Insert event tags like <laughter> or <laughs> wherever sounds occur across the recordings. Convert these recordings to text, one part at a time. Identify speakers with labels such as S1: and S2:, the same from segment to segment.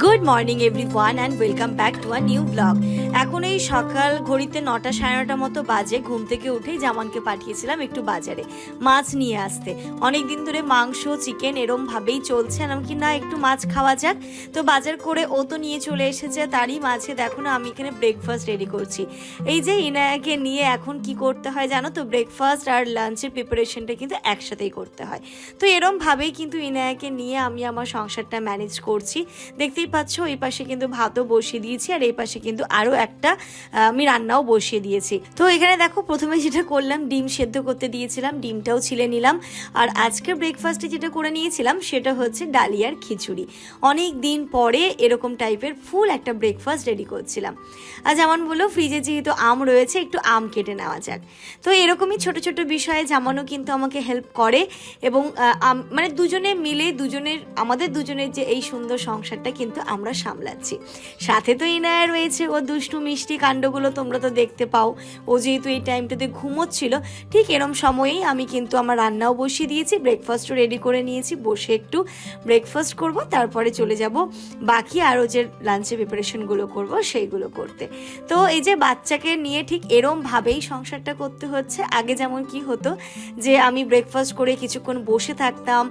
S1: Good morning everyone and welcome back to a new vlog. এখন এই সকাল ঘড়িতে নটা সাড়ে নটা মতো বাজে, ঘুম থেকে উঠেই জামানকে পাঠিয়েছিলাম একটু বাজারে মাছ নিয়ে আসতে। অনেক দিন ধরে মাংস, চিকেন এরম ভাবেই চলছে আর কি না একটু মাছ খাওয়া যাক। তো বাজার করে ও তো নিয়ে চলে এসেছে, তারই মাঝে দেখো না আমি এখানে ব্রেকফাস্ট রেডি করছি। এই যে ইনায়াকে নিয়ে এখন কি করতে হয় জানো তো? ব্রেকফাস্ট আর লাঞ্চের প্রিপারেশনটা কিন্তু একসাথেই করতে হয়। তো এরম ভাবেই কিন্তু ইনায়াকে নিয়ে আমি আমার সংসারটা ম্যানেজ করছি। দেখতেই পাচ্ছ, এই পাশে কিন্তু ভাতও বসিয়ে দিয়েছি আর এই পাশে কিন্তু আরও একটা আমি রান্নাও বসিয়ে দিয়েছি। তো এখানে দেখো, প্রথমে যেটা করলাম, ডিম সেদ্ধ করতে দিয়েছিলাম, ডিমটাও ছিলে নিলাম। আর আজকের ব্রেকফাস্টে যেটা করে নিয়েছিলাম, সেটা হচ্ছে ডালিয়ার খিচুড়ি। অনেক দিন পরে এরকম টাইপের ফুল একটা ব্রেকফাস্ট রেডি করছিলাম। আর যেমন বলল ফ্রিজে যেহেতু আম রয়েছে, একটু আম কেটে নেওয়া যাক। তো এরকমই ছোট ছোট বিষয়ে জামানো কিন্তু আমাকে হেল্প করে এবং মানে দুজনে মিলে দুজনের, আমাদের দুজনের যে এই সুন্দর সংসারটা কিন্তু আমরা সামলাচ্ছি। সাথে তো ইনায়া রয়েছে, ও দুষ্টু মিষ্টি কাণ্ডগুলো তোমরা তো দেখতে পাও। ও যেহেতু এই টাইমটাতে ঘুমোচ্ছিল, ঠিক এরম সময়েই আমি কিন্তু আমার রান্নাও বসিয়ে দিয়েছি ব্রেকফাস্টও রেডি করে নিয়েছি, বসে একটু ব্রেকফাস্ট করব, তারপরে চলে যাব বাকি আরও যে লাঞ্চে প্রিপারেশনগুলো করব সেইগুলো করতে। তো এই যে বাচ্চাকে নিয়ে ঠিক এরমভাবেই সংসারটা করতে হচ্ছে। আগে যেমন কি হতো যে আমি ব্রেকফাস্ট করে কিছুক্ষণ বসে থাকতাম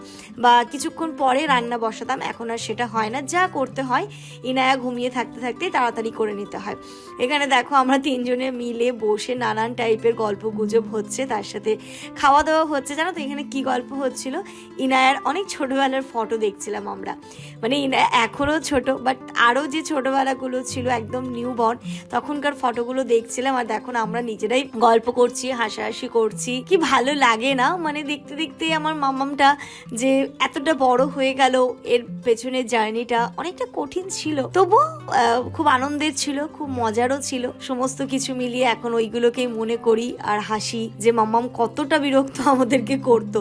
S1: বা কিছুক্ষণ পরে রান্না বসাতাম, এখন আর সেটা হয় না। যা করতে হয়, ইনায়া ঘুমিয়ে থাকতে থাকতে তাড়াতাড়ি করে নিতে হয়। এখানে দেখো আমরা তিনজনে মিলে বসে নানান টাইপের গল্প গুজব হচ্ছে, তার সাথে খাওয়া দাওয়া হচ্ছে। জানো তো এখানে কি গল্প হচ্ছিল? ইনায়ার অনেক ছোটবেলার ফটো দেখছিলাম আমরা। মানে ইনায়া এখনও ছোট বাট আরও যে ছোটোবেলাগুলো ছিল একদম নিউ বর্ন তখনকার ফটোগুলো দেখছিলাম। আর দেখুন আমরা নিজেরাই গল্প করছি, হাসাহাসি করছি। কি ভালো লাগে না? মানে দেখতে দেখতে আমার মামামটা যে এতটা বড় হয়ে গেল, এর পেছনের জার্নিটা অনেকটা কঠিন ছিল। তবুও খুব আনন্দের ছিল, খুব মজারও ছিল। সমস্ত কিছু মিলিয়ে এখন ওইগুলোকেই মনে করি আর হাসি যে, মাম্মাম, কতটা বিরক্ত আমাদেরকে করতো।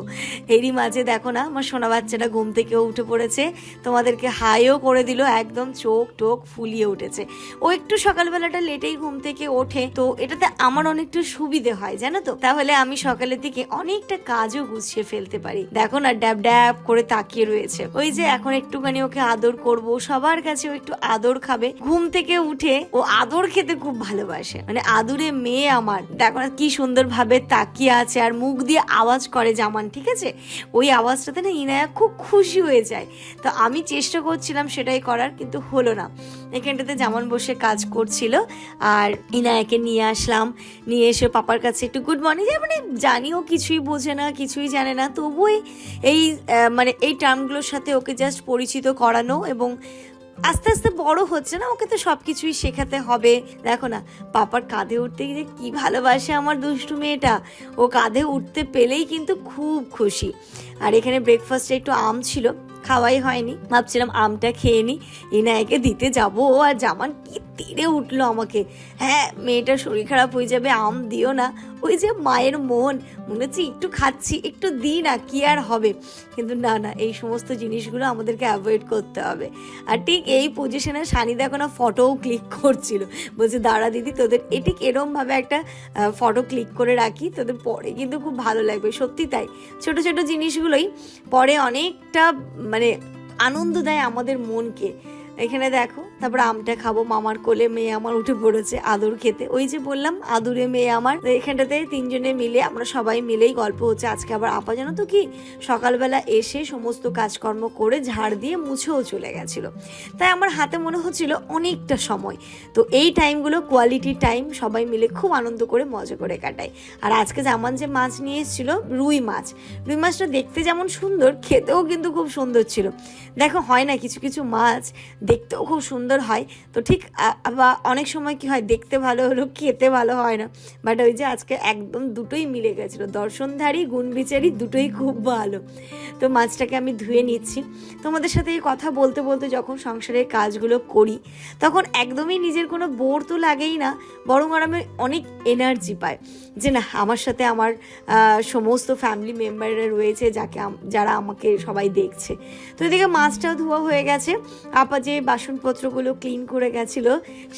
S1: এরই মাঝে দেখো না, আমার সোনা বাচ্চাটা ঘুম থেকে উঠে পড়েছে। তোমাদেরকে হাইও করে দিল, একদম চোখ টোক ফুলিয়ে উঠেছে। ও একটু সকালবেলাটা লেটেই ঘুম থেকে ওঠে, তো এটাতে আমার অনেকটা সুবিধে হয়, জানো তো? তাহলে আমি সকালের দিকে অনেকটা কাজও গুছিয়ে ফেলতে পারি। দেখো না, ড্যাব ড্যাব করে তাকিয়ে রয়েছে। ওই যে, এখন একটুখানি ওকে আদর করব, সবার কাছে ও একটু আদর খাবে। ঘুম থেকে উঠে ও আদর খেতে খুব ভালোবাসে। মানে আদুরে মেয়ে আমার। দেখো না কি সুন্দর ভাবে তাকিয়ে আছে আর মুখ দিয়ে আওয়াজ করে জামান, ঠিক আছে? ওই আওয়াজটাতে না ইনায়া খুব খুশি হয়ে যায়। তো আমি চেষ্টা করছিলাম সেটাই করার, কিন্তু হলো না। এখানটাতে জামান বসে কাজ করছিল আর ইনায়াকে নিয়ে আসলাম। নিয়ে এসে পাপার কাছে একটু গুড মর্নিং মানে জানিও কিছুই বোঝে না, কিছুই জানে না। তবুই এই মানে এই টার্মগুলোর সাথে ওকে জাস্ট পরিচিত করানো এবং আস্তে আস্তে বড় হচ্ছে না, ওকে তো সব কিছুই শেখাতে হবে। দেখো না, পাপার কাঁধে উঠতে গিয়ে কি ভালোবাসে আমার দুষ্টু মেয়েটা। ও কাঁধে উঠতে পেলেই কিন্তু খুব খুশি। আর এখানে ব্রেকফাস্টে একটু আম ছিল, খাওয়াই হয়নি। ভাবছিলাম আমটা খেয়ে নি ইনায়কে দিতে যাব। আর জামান কি তীরে উঠল আমাকে। হ্যাঁ মেয়েটার শরীর খারাপ হয়ে যাবে, আম দিও না। ওই যে মায়ের মন, মনে হচ্ছে একটু খাচ্ছি, একটু দিই না, কি আর হবে? কিন্তু না না, এই সমস্ত জিনিসগুলো আমাদেরকে অ্যাভয়েড করতে হবে। আর ঠিক এই পজিশনে সানি দেখো না ফটোও ক্লিক করছিল। বলছে, দাঁড়া দিদি, তোদের এ ঠিক এরমভাবে একটা ফটো ক্লিক করে রাখি, তোদের পরে কিন্তু খুব ভালো লাগবে, সত্যি তাই। ছোট ছোট জিনিসগুলোই পরে অনেকটা মানে আনন্দ দেয় আমাদের মনকে। এখানে দেখো, তারপর আমটা খাব, মামার কোলে মেয়ে আমার উঠে পড়েছে, আদর খেতে। ওই যে বললাম, আদুরে মেয়ে আমার। এখানটাতে তিনজনে মিলে আমরা সবাই মিলেই গল্প হচ্ছে। আজকে আবার আপা, জানো তো কি? সকালবেলা এসে সমস্ত কাজকর্ম করে ঝাড় দিয়ে মুছেও চলে গেছিল। তাই আমার হাতে মনে হচ্ছিল অনেকটা সময়। তো এই টাইমগুলো কোয়ালিটি টাইম সবাই মিলে খুব আনন্দ করে, মজা করে কাটাই। আর আজকে জামান যে মাছ নিয়ে এসেছিল, রুই মাছ। রুই মাছটা দেখতে যেমন সুন্দর, খেতেও কিন্তু খুব সুন্দর ছিল। দেখো, হয় না কিছু কিছু মাছ দেখতেও খুব সুন্দর হয়। তো ঠিক বা অনেক সময় কি হয়, দেখতে ভালো হলো খেতে ভালো হয় না। বাট ওই যে আজকে একদম দুটোই মিলে গেছিল। দর্শনধারী, গুণবিচারী দুটোই খুব ভালো। তো মাছটাকে আমি ধুয়ে নিচ্ছি। তোমাদের সাথে এই কথা বলতে বলতে যখন সংসারের কাজগুলো করি, তখন একদমই নিজের কোনো বোর তো লাগেই না। বরং আর আমি অনেক এনার্জি পাই যে না, আমার সাথে আমার সমস্ত ফ্যামিলি মেম্বাররা রয়েছে যাকে যারা আমাকে সবাই দেখছে। তো এদিকে মাছটাও ধোয়া হয়ে গেছে। আপা যে বাসনপত্রগুলো ক্লিন করে গেছিল,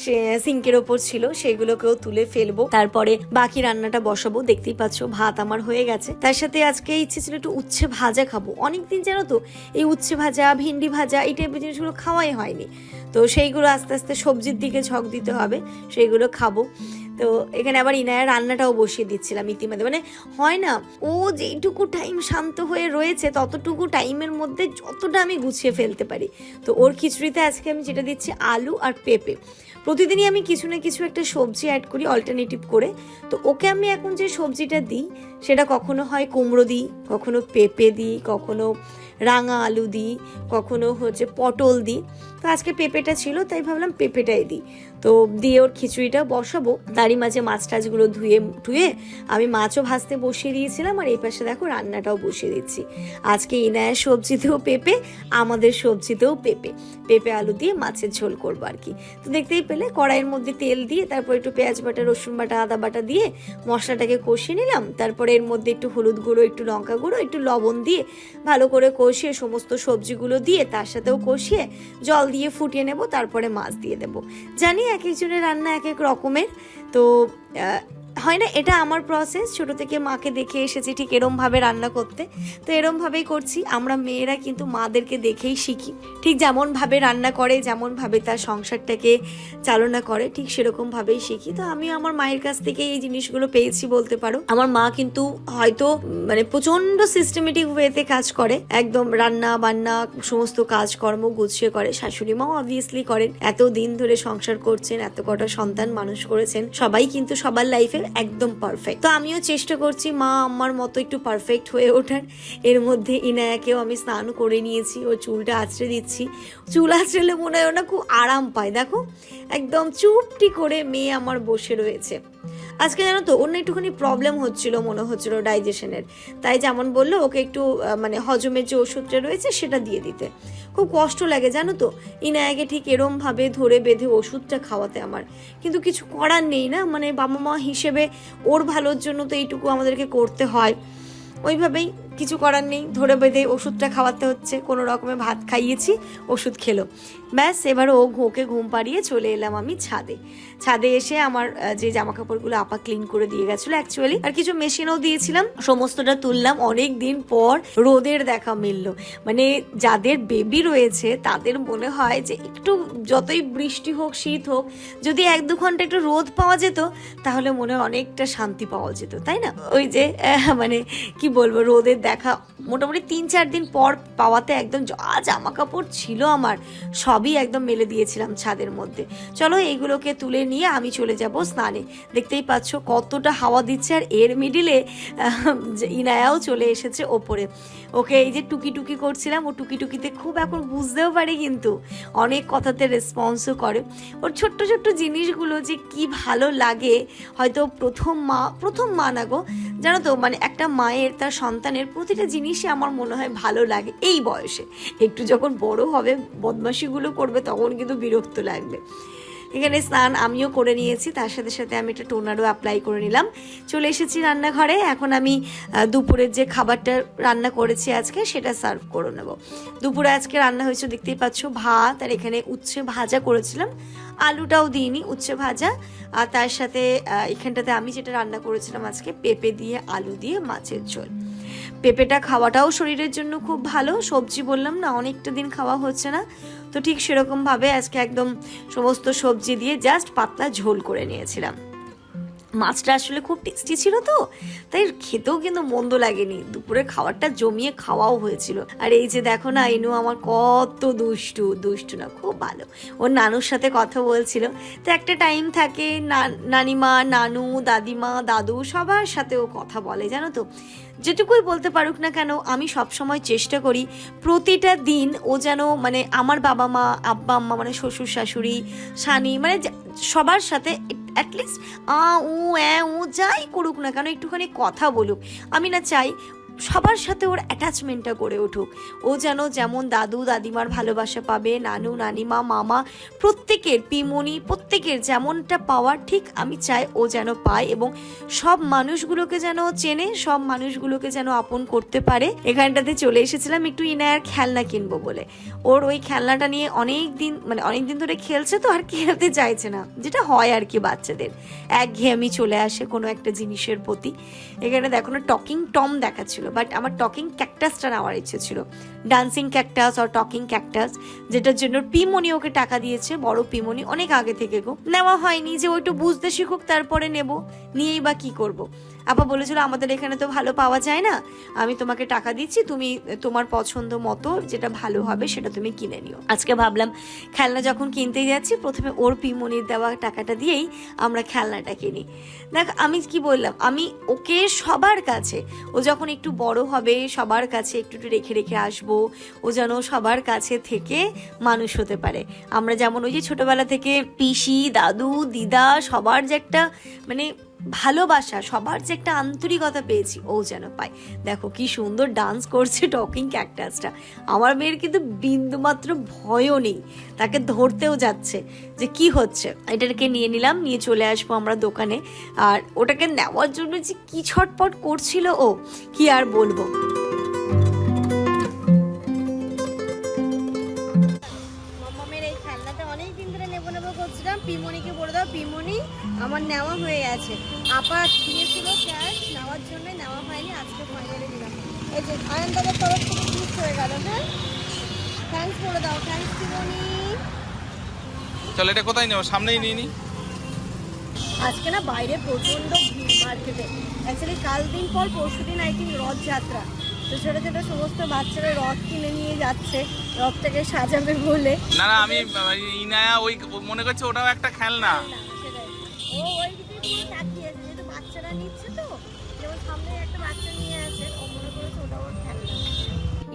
S1: সে সিঙ্কের ওপর ছিল, সেগুলোকেও তুলে ফেলব। তারপরে বাকি রান্নাটা বসাবো। দেখতেই পাচ্ছ, ভাত আমার হয়ে গেছে। তার সাথে আজকে ইচ্ছে ছিল একটু উচ্ছে ভাজা খাব। অনেকদিন জানো তো, এই উচ্ছে ভাজা, ভিন্ডি ভাজা, এই টাইপের জিনিসগুলো খাওয়াই হয়নি। তো সেইগুলো আস্তে আস্তে সবজির দিকে ঝক দিতে হবে, সেইগুলো খাব। তো এখানে আবার ইনায়া রান্নাটাও বসিয়ে দিচ্ছিলাম ইতিমধ্যে। মানে হয় না, ও যেইটুকু টাইম শান্ত হয়ে রয়েছে, ততটুকু টাইমের মধ্যে যতটা আমি গুছিয়ে ফেলতে পারি। তো ওর খিচুড়িতে আজকে আমি যেটা দিচ্ছি, আলু আর পেঁপে। প্রতিদিনই আমি কিছু না কিছু একটা সবজি অ্যাড করি অল্টারনেটিভ করে। তো ওকে আমি এখন যে সবজিটা দিই, সেটা কখনো হয় কুমড়ো দিই, কখনো পেঁপে দিই, কখনো রাঙা আলু দিই, কখনো হচ্ছে পটল দিই। তো আজকে পেঁপেটা ছিল, তাই ভাবলাম পেঁপেটাই দিই। তো দিয়ে ওর খিচুড়িটা বসাবো। তারই মাঝে মাছ টাছগুলো ধুয়ে ধুয়ে আমি মাছও ভাজতে বসিয়ে দিয়েছিলাম আর এই পাশে দেখো রান্নাটাও বসিয়ে দিচ্ছি। আজকে ইনায়ের সবজিতেও পেঁপে, আমাদের সবজিতেও পেঁপে। পেঁপে আলু দিয়ে মাছের ঝোল করব আর কি। তো দেখতেই পেলে কড়াইয়ের মধ্যে তেল দিয়ে তারপর একটু পেঁয়াজ বাটা, রসুন বাটা, আদা বাটা দিয়ে মশলাটাকে কষিয়ে নিলাম। তারপরে এর মধ্যে একটু হলুদ গুঁড়ো, একটু লঙ্কা গুঁড়ো, একটু লবণ দিয়ে ভালো করে কষিয়ে সমস্ত সবজিগুলো দিয়ে তার সাথেও কষিয়ে জল দিয়ে ফুটিয়ে নেব, তারপরে মাছ দিয়ে দেব। জানি এক একজনের রান্না এক এক রকমের, তো হয় না, এটা আমার প্রসেস ছোট থেকে মাকে দেখে এসেছি ঠিক এরমভাবে রান্না করতে। তো এরমভাবেই করছি। আমরা মেয়েরা কিন্তু মাদেরকে দেখেই শিখি। ঠিক যেমনভাবে রান্না করে যেমনভাবে তার সংসারটাকে চালনা করে, ঠিক সেরকমভাবেই শিখি। তো আমি আমার মায়ের কাছ থেকে এই জিনিসগুলো পেয়েছি বলতে পারো। আমার মা কিন্তু হয়তো মানে প্রচণ্ড সিস্টেমেটিক ওয়েতে কাজ করে। একদম রান্না বান্না, সমস্ত কাজকর্ম গুছিয়ে করে। শাশুড়ি মাও অবভিয়াসলি করেন। এত দিন ধরে সংসার করছেন, এত কটা সন্তান মানুষ করেছেন। সবাই কিন্তু সবার লাইফে একদম পারফেক্ট। তো আমিও চেষ্টা করছি, মা আমার মতো একটু পারফেক্ট হয়ে ওঠার। এর মধ্যে ইনায়াকেও আমি স্নান করে নিয়েছি ও চুলটা আঁচড়ে দিচ্ছি। চুল আঁচড়েলে মনে হয় ওনা খুব আরাম পায়। দেখো, একদম চুপটি করে মেয়ে আমার বসে রয়েছে। আজকে জানো তো, অন্য একটুখানি প্রবলেম হচ্ছিল, মনে হচ্ছিল ডাইজেশনের তাই যেমন বলল, ওকে একটু মানে হজমের যে ওষুধটা রয়েছে, সেটা দিয়ে দিতে। খুব কষ্ট লাগে, জানো তো? ইনায়াকে ঠিক এরমভাবে ধরে বেঁধে ওষুধটা খাওয়াতে আমার। কিন্তু কিছু করার নেই না মানে বাবা মা হিসেবে ওর ভালোর জন্য তো এইটুকু আমাদেরকে করতে হয়। ওইভাবেই কিছু করার নেই। ধরে বেঁধে ওষুধটা খাওয়াতে হচ্ছে। কোনো রকমে ভাত খাইয়েছি, ওষুধ খেলো। ব্যাস এবার ও ঘোকে ঘুম পাড়িয়ে চলে এলাম আমি ছাদে। ছাদে এসে আমার যে জামা কাপড়গুলো আপা ক্লিন করে দিয়ে গেছিল অ্যাকচুয়ালি আর কিছু মেশিনও দিয়েছিলাম। সমস্তটা তুললাম। অনেক দিন পর রোদের দেখা মিলল। মানে যাদের বেবি রয়েছে, তাদের মনে হয় যে একটু যতই বৃষ্টি হোক, শীত হোক, যদি এক দু ঘণ্টা একটু রোদ পাওয়া যেত, তাহলে মনে অনেকটা শান্তি পাওয়া যেত, তাই না? ওই যে মানে কি বলব, রোদের দেখা মোটামুটি তিন, চার দিন পর পাওয়াতে একদম যা জামা কাপড় ছিল আমার। সবই একদম মেলে দিয়েছিলাম ছাদের মধ্যে। চলো এইগুলোকে তুলে নিয়ে আমি চলে যাব স্নানে। দেখতেই পাচ্ছ কতটা হাওয়া দিচ্ছে আর এর মিডিলে ইনায়াও চলে এসেছে ওপরে। ওকে এই যে টুকি টুকি করছিলাম, ও টুকি টুকিতে খুব এখন বুঝতেও পারে কিন্তু অনেক কথাতে রেসপন্সও করে। ওর ছোট্ট ছোট্ট জিনিসগুলো যে কি ভালো লাগে, হয়তো প্রথম মা প্রথম মা না গো, জানো তো মানে একটা মায়ের, তার সন্তানের প্রতিটা জিনিসই আমার মনে হয় ভালো লাগে এই বয়সে। একটু যখন বড় হবে, বদমাশিগুলো করবে, তখন কিন্তু বিরক্ত লাগবে। এখানে স্নান আমিও করে নিয়েছি, তার সাথে সাথে আমি একটা টোনারও অ্যাপ্লাই করে নিলাম। চলে এসেছি রান্নাঘরে, এখন আমি দুপুরের যে খাবারটা রান্না করেছি আজকে, সেটা সার্ভ করে নেব। দুপুরে আজকে রান্না হয়েছে, দেখতেই পাচ্ছ, ভাত, আর এখানে উচ্ছে ভাজা করেছিলাম। আলুটাও দিইনি, উচ্ছে ভাজা। আর তার সাথে এখানটাতে আমি যেটা রান্না করেছিলাম আজকে, পেঁপে দিয়ে, আলু দিয়ে, মাছের ঝোল। পেঁপেটা খাওয়াটাও শরীরের জন্য খুব ভালো। সবজি বললাম না, অনেকটা দিন খাওয়া হচ্ছে না। তো ঠিক সেরকমভাবে আজকে একদম সমস্ত সবজি দিয়ে জাস্ট পাতলা ঝোল করে নিয়েছিলাম। মাছটা আসলে খুব টেস্টি ছিল তো, তাই খেতেও কিন্তু মন্দ লাগেনি। দুপুরে খাবারটা জমিয়ে খাওয়াও হয়েছিল। আর এই যে দেখো না, ইনু আমার কত দুষ্টু দুষ্টু না, খুব ভালো। ওর নানুর সাথে কথা বলছিল। তো একটা টাইম থাকে নানিমা, নানু, দাদিমা, দাদু সবার সাথে ও কথা বলে, জানো তো? যেটুকুই বলতে পারুক না কেন, আমি সবসময় চেষ্টা করি প্রতিটা দিন ও যেন মানে আমার বাবা মা, আব্বা আম্মা মানে শ্বশুর শাশুড়ি সানি মানে সবার সাথে অ্যাটলিস্ট আ, উ, অ্যা, উ, যাই করুক না কেন, একটুখানি কথা বলুক। আমি না চাই সবার সাথে ওর অ্যাটাচমেন্টটা গড়ে উঠুক। ও যেন যেমন দাদু দাদিমার ভালোবাসা পাবে, নানু, নানিমা, মামা, প্রত্যেকের পিমনি, প্রত্যেকের যেমনটা পাওয়ার, ঠিক আমি চাই ও যেন পায় এবং সব মানুষগুলোকে যেন চেনে, সব মানুষগুলোকে যেন আপন করতে পারে। এখানটাতে চলে এসেছিলাম একটু ইনায়ার খেলনা কিনবো বলে। ওর ওই খেলনাটা নিয়ে অনেক দিন মানে অনেক দিন ধরে খেলছে তো আর খেলতে চাইছে না, যেটা হয় আর কি বাচ্চাদের। একঘেয়েমি চলে আসে কোনো একটা জিনিসের প্রতি। এখানে দেখো না, টকিং টম দেখাচ্ছিল। বাট আমার টকিং ক্যাকটাসটা নেওয়ার ইচ্ছে ছিল। ডান্সিং ক্যাকটাস আর টকিং ক্যাকটাস, যেটার জন্য পিমনি ওকে টাকা দিয়েছে, বড় পিমনি অনেক আগে থেকে গো। নেওয়া হয়নি যে ওইটু বুঝতে শিখুক, তারপরে নেব। নিয়েই বা কি করব। আপা বলেছিল, আমাদের এখানে তো ভালো পাওয়া যায় না। আমি তোমাকে টাকা দিচ্ছি, তুমি তোমার পছন্দ মতো যেটা ভালো হবে সেটা তুমি কিনে নিও। আজকে ভাবলাম, খেলনা যখন কিনতে যাচ্ছি, প্রথমে ওর পিমনির দেওয়া টাকাটা দিয়েই আমরা খেলনাটা কিনি। দেখ, আমি কি বললাম, আমি ওকে সবার কাছে, ও যখন একটু বড় হবে, সবার কাছে একটু একটু রেখে রেখে আসব, ও যেন সবার কাছে থেকে মানুষ হতে পারে। আমরা যেমন ওই যে ছোটবেলা থেকে পিসি, দাদু, দিদা, সবার যে একটা মানে ভালোবাসা, সবার যে একটা আন্তরিকতা পেয়েছি, ও যেন পায়। দেখো, কি সুন্দর ডান্স করছে টকিং ক্যাকটাসটা আমার মেয়ের কিন্তু বিন্দুমাত্র ভয়ও নেই। তাকে ধরতেও যাচ্ছে যে কি হচ্ছে। এটাকে নিয়ে নিলাম, নিয়ে চলে আসব আমরা দোকানে। আর ওটাকে নেওয়ার জন্য যে কি ছটপট করছিল ও, কি আর বলব?
S2: পিমনিকে বলে দাও পিমনি আমার নেওয়া হয়ে গেছে। আপা দিয়েছিল ক্যাশ নেওয়ার জন্য নেওয়া হয়নি আজকে ফাইনালি দিলাম। এই যে আনন্দের তরফ থেকে গিফট হয়ে গেল হ্যাঁ? থ্যাঙ্কস বলে দাও থ্যাঙ্কস পিমনি।
S3: চল এটা কোথায় নেব সামনেই নিয়ে নি।
S2: আজকে না বাইরে প্রচণ্ড ভিড় মার্কেটে অ্যাকচুয়ালি কাল দিন পর পরশু দিন আই থিঙ্ক রথযাত্রা। তো ছোটো ছোটো সমস্ত বাচ্চারা রথ কিনে নিয়ে যাচ্ছে। রথটাকে সাজাবে বলে।
S3: না না আমি ইনায়া ওই মনে করছে ওটাও একটা খেলনা।
S2: না, ও ওই দিকে তাকিয়ে আছে, যেহেতু বাচ্চারা নিচ্ছে তো, যেমন সামনে একটা বাচ্চা নিয়ে আছে, ও মনে করেছে ওটা খেলনা।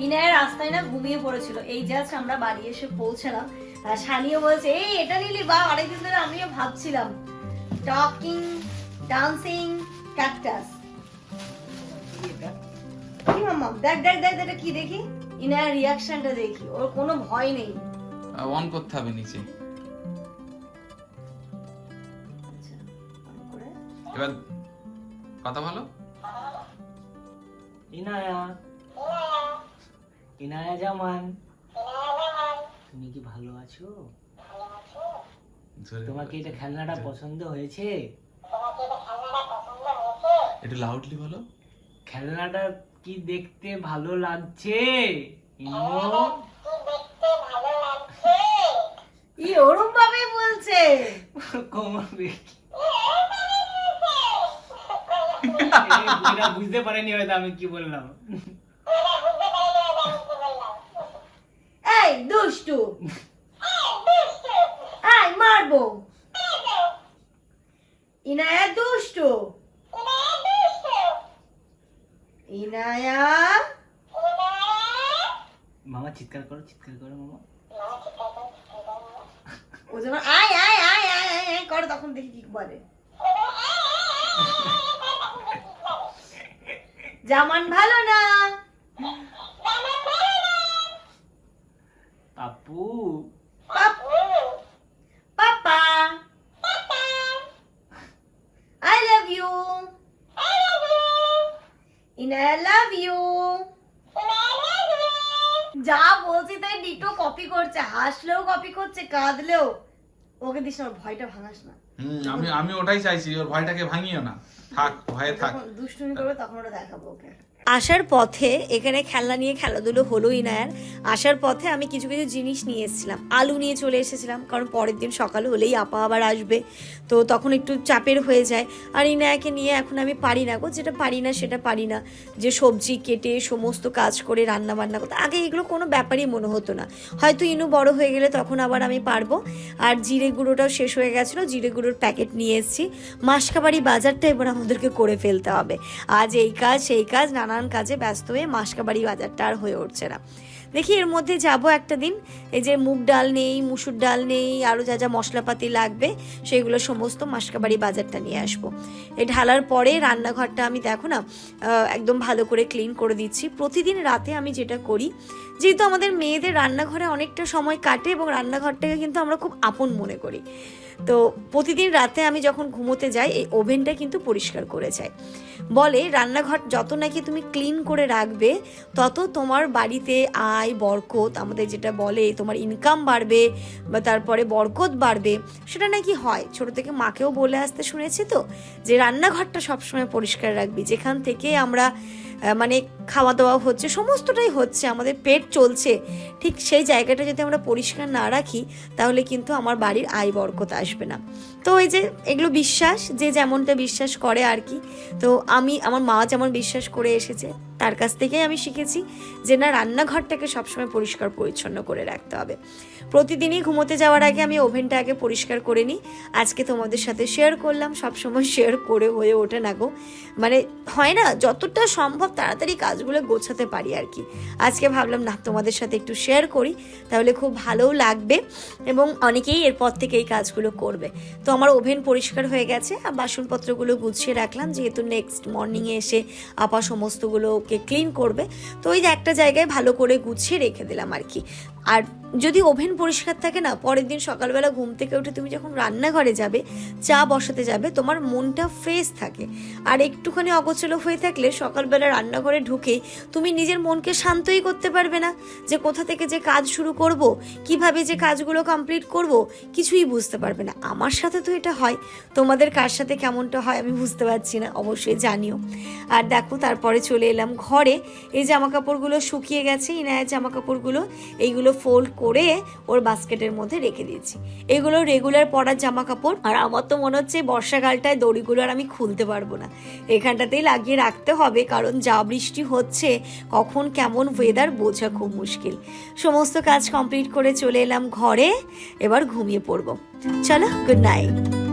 S1: ইনায়ের রাস্তায় না ঘুমিয়ে পড়েছিল এই জাস্ট আমরা বাড়ি এসে পৌঁছালাম। আর সানিও বলছে এই এটা নিলি বা অনেকদিন ধরে আমিও ভাবছিলাম। টকিং ডান্সিং ক্যাকটাস কি মাম্মা? দেখ দেখ দেখ এটা কি দেখি? ইনায়ের রিয়াকশনটা দেখি ওর কোনো ভয় নেই।
S3: অন করতে হবে নিচে।
S1: আচ্ছা।
S3: এবার কথা ভালো
S4: ইনায়া। ইনায়া জামান। তুমি কি ভালো আছো? তোমার কি এটা খেলনাটা পছন্দ হয়েছে?
S3: একটু লাউডলি বলো।
S4: খেলনাটা কি দেখতে ভালো লাগছে?
S1: ই ওরম ভাবে বলছে। <laughs>
S4: বুঝতে পারেনি হয়তো আমি কি বললাম।
S1: এই দুষ্টু। এই মারবো। ইনায়া দুষ্টু। ইনায়া?
S4: মামা চিৎকার করো চিৎকার করো মামা।
S1: ও যখন আয় আয় আয় আয় আয় আয় করে তখন দেখি কি বলে। জামান ভালো না?
S4: Papu
S1: papa Inaya love you যা বলছি তাই ডিটো কপি করছে হাসলেও কপি করছে কাঁদলেও। ওকে দিস না ওর ভয়টা ভাঙাস না।
S3: হুম আমি আমি ওটাই চাইছি ওর ভয়টাকে ভাঙিও না। থাক ভয়ে থাক।
S1: দুষ্টুমি করবে তখন ওটা দেখাবো ওকে। আসার পথে এখানে খেলনা নিয়ে খেলাধুলো হলো ইনায়ার আসার পথে আমি কিছু কিছু জিনিস নিয়ে এসেছিলাম। আলু নিয়ে চলে এসেছিলাম, কারণ পরের দিন সকাল হলেই আপা আবার আসবে। তো তখন একটু চাপের হয়ে যায়। আর ইনায়াকে নিয়ে এখন আমি পারি না গো, যেটা পারি না সেটা পারি না। যে সবজি কেটে সমস্ত কাজ করে রান্না বান্না করতে, আগে এগুলো কোনো ব্যাপারই মনে হতো না। হয়তো ইনু বড় হয়ে গেলে তখন আবার আমি পারব। আর জিরে গুঁড়োটাও শেষ হয়ে গেছিল, জিরে গুঁড়োর প্যাকেট নিয়ে এসেছি। মাসকাবাড়ি বাজারটা এবার আমাদেরকে করে ফেলতে হবে। আজ এই কাজ, সেই কাজ নানান কাজে ব্যস্ত হয়ে মাসকাবাড়ি বাজারটা আর হয়ে উঠছে না। দেখি এর মধ্যে যাব একটা দিন। এই যে মুগ ডাল নেই, মুসুর ডাল নেই আরও যা যা মশলাপাতি লাগবে, সেগুলো সমস্ত মাসকাবাড়ি বাজারটা নিয়ে আসব। এই ঢালার পরে রান্নাঘরটা আমি দেখো না একদম ভালো করে ক্লিন করে দিচ্ছি। প্রতিদিন রাতে আমি যেটা করি, যেহেতু আমাদের মেয়েদের রান্নাঘরে অনেকটা সময় কাটে এবং রান্নাঘরটাকে কিন্তু আমরা খুব আপন মনে করি। তো প্রতিদিন রাতে আমি যখন ঘুমোতে যাই, এই ওভেনটা কিন্তু পরিষ্কার করে যাই বলে, রান্নাঘর যত নাকি তুমি ক্লিন করে রাখবে, তত তোমার বাড়িতে আয়, বরকত, আমাদের যেটা বলে, তোমার ইনকাম বাড়বে, বা তারপরে বরকত বাড়বে। সেটা নাকি হয়। ছোট থেকে মাকেও বলে আসতে শুনেছি তো, যে রান্নাঘরটা সবসময় পরিষ্কার রাখবি। যেখান থেকে আমরা মানে খাওয়া দাওয়া হচ্ছে, সমস্তটাই হচ্ছে, আমাদের পেট চলছে। ঠিক সেই জায়গাটা যদি আমরা পরিষ্কার না রাখি, তাহলে কিন্তু আমার বাড়ির আয় বরকত আসবে না। তো এই যে এগুলো বিশ্বাস, যে যেমনটা বিশ্বাস করে আর কি। তো আমি, আমার মা যেমন বিশ্বাস করে এসেছে তার কাছ থেকেই আমি শিখেছি যে না, রান্নাঘরটাকে সবসময় পরিষ্কার পরিচ্ছন্ন করে রাখতে হবে। প্রতিদিনই ঘুমোতে যাওয়ার আগে আমি ওভেনটা আগে পরিষ্কার করে নিই। আজকে তোমাদের সাথে শেয়ার করলাম, সবসময় শেয়ার করে হয়ে ওঠে না গো। মানে হয় না, যতটা সম্ভব তাড়াতাড়ি কাজগুলো গোছাতে পারি আর কি। আজকে ভাবলাম, না, তোমাদের সাথে একটু শেয়ার করি, তাহলে খুব ভালোও লাগবে। এবং অনেকেই এরপর থেকে এই কাজগুলো করবে। তো আমার ওভেন পরিষ্কার হয়ে গেছে, আর বাসনপত্রগুলো গুছিয়ে রাখলাম। যেহেতু নেক্সট মর্নিংয়ে এসে আপা সমস্তগুলোকে ক্লিন করবে। তো ওই যে একটা জায়গায় ভালো করে গুছিয়ে রেখে দিলাম আর কি। আর যদি ওভেন পরিষ্কার থাকে না, পরের দিন সকালবেলা ঘুম থেকে উঠে তুমি যখন রান্নাঘরে যাবে, চা বসাতে যাবে, তোমার মনটা ফ্রেশ থাকে। আর একটুখানি অগোছলো হয়ে থাকলে সকালবেলা রান্নাঘরে ঢুকে তুমি নিজের মনকে শান্তই করতে পারবে না যে কোথা থেকে যে কাজ শুরু করব, কীভাবে যে কাজগুলো কমপ্লিট করব, কিছুই বুঝতে পারবে না। আমার সাথে তো এটা হয়। তোমাদের কার সাথে কেমনটা হয় আমি বুঝতে পারছি না, অবশ্যই জানিও। আর দেখো, তারপরে চলে এলাম ঘরে। এই জামা কাপড়গুলো শুকিয়ে গেছে ইনায়ের জামা কাপড়গুলো এইগুলো ফোল্ড করে ওর বাস্কেটের মধ্যে রেখে দিয়েছি। এগুলো রেগুলার পরার জামা কাপড় আর আমার তো মনে হচ্ছে বর্ষাকালটায় দড়িগুলো আর আমি খুলতে পারব না। এখানটাতেই লাগিয়ে রাখতে হবে, কারণ যা বৃষ্টি হচ্ছে, কখন কেমন ওয়েদার বোঝা খুব মুশকিল। সমস্ত কাজ কমপ্লিট করে চলে এলাম ঘরে, এবার ঘুমিয়ে পড়ব। চলো গুড নাইট